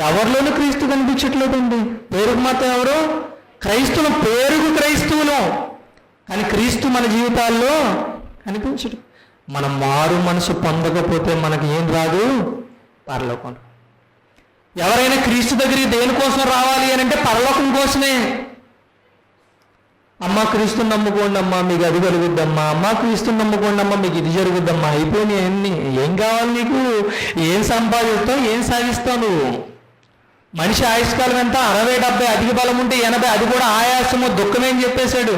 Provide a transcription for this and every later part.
ఎవరిలోనూ క్రీస్తు కనిపించట్లేదండి. పేరుకు మాత్రం ఎవరు? క్రైస్తవులు పేరుకు క్రైస్తవులు కానీ క్రీస్తు మన జీవితాల్లో కనిపించడు. మనం మారు మనసు పొందకపోతే మనకి ఏం రాదు? పరలోకం. ఎవరైనా క్రీస్తు దగ్గరికి దేనికోసం రావాలి అని అంటే పరలోకం కోసమే. అమ్మ క్రీస్తు నమ్ముకోండి అమ్మా మీకు అది కలుగుద్దమ్మా అమ్మ క్రీస్తు నమ్ముకోండి అమ్మా మీకు ఇది జరుగుద్దమ్మా. అయిపోయినాయి అన్ని. ఏం కావాలి నీకు? ఏం సంపాదిస్తావు? ఏం సాధిస్తావు నువ్వు? మనిషి ఆయుష్కాలం ఎంత? అరవై డెబ్బై అధిక బలం ఉంటే ఎనభై అది కూడా ఆయాసము దుఃఖమే అని చెప్పేశాడు?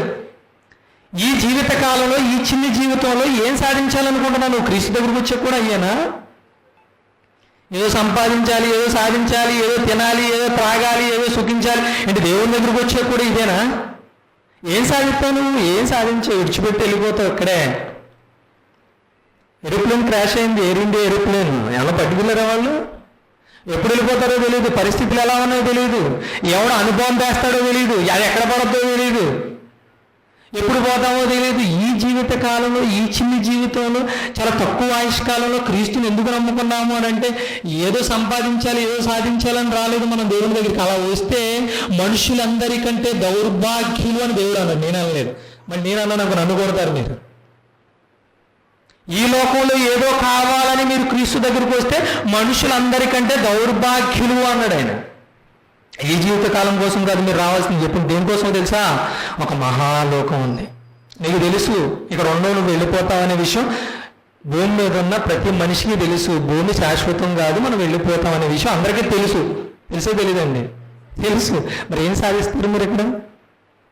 ఈ జీవిత కాలంలో ఈ చిన్న జీవితంలో ఏం సాధించాలనుకుంటున్నావు నువ్వు? క్రీస్తు దగ్గరకు వచ్చే కూడా అయ్యానా? ఏదో సంపాదించాలి ఏదో సాధించాలి ఏదో తినాలి ఏదో త్రాగాలి ఏదో సుఖించాలి. అంటే దేవుని దగ్గరకు వచ్చే కూడా ఇదేనా? ఏం సాధిస్తావు నువ్వు? ఏం సాధించావు విడిచిపెట్టి వెళ్ళిపోతావు ఇక్కడే. ఏరోప్లేన్ క్రాష్ అయింది ఎయిర్ ఇండియా ఏరోప్లేన్ ఎలా పట్టుకున్నారా వాళ్ళు? ఎప్పుడు వెళ్ళిపోతారో తెలియదు పరిస్థితులు ఎలా ఉన్నాయో తెలియదు ఎవడు అనుభవం చేస్తాడో తెలియదు అది ఎక్కడ పడద్దో తెలియదు ఎప్పుడు పోతామో తెలియదు ఈ జీవిత కాలంలో ఈ చిన్ని జీవితంలో చాలా తక్కువ ఆయుష్ కాలంలో క్రీస్తుని ఎందుకు నమ్ముకున్నాము అని అంటే ఏదో సంపాదించాలి ఏదో సాధించాలని రాలేదు మనం దేవుని దగ్గరికి. అలా వస్తే మనుషులందరికంటే దౌర్భాగ్యులు అని దేవుడు అన్నాడు. నేను అనలేదు. మరి నేను అన్నా నాకు నన్ను కొడతారు మీరు. ఈ లోకంలో ఏదో కావాలని మీరు క్రీస్తు దగ్గరికి వస్తే మనుషులందరికంటే దౌర్భాగ్యులు అన్నాడు ఆయన. ఈ జీవితకాలం కోసం కాదు మీరు రావాల్సింది చెప్పండి. దేనికోసం తెలుసా? ఒక మహాలోకం ఉంది. నీకు తెలుసు ఇక్కడ ఉండవు నువ్వు వెళ్ళిపోతావు అనే విషయం. భూమి మీద ఉన్న ప్రతి మనిషికి తెలుసు. భూమి శాశ్వతం కాదు మనం వెళ్ళిపోతాం అనే విషయం అందరికీ తెలుసు. తెలుసో తెలియదండి తెలుసు. మరి ఏం సాధిస్తారు మీరు ఇక్కడ?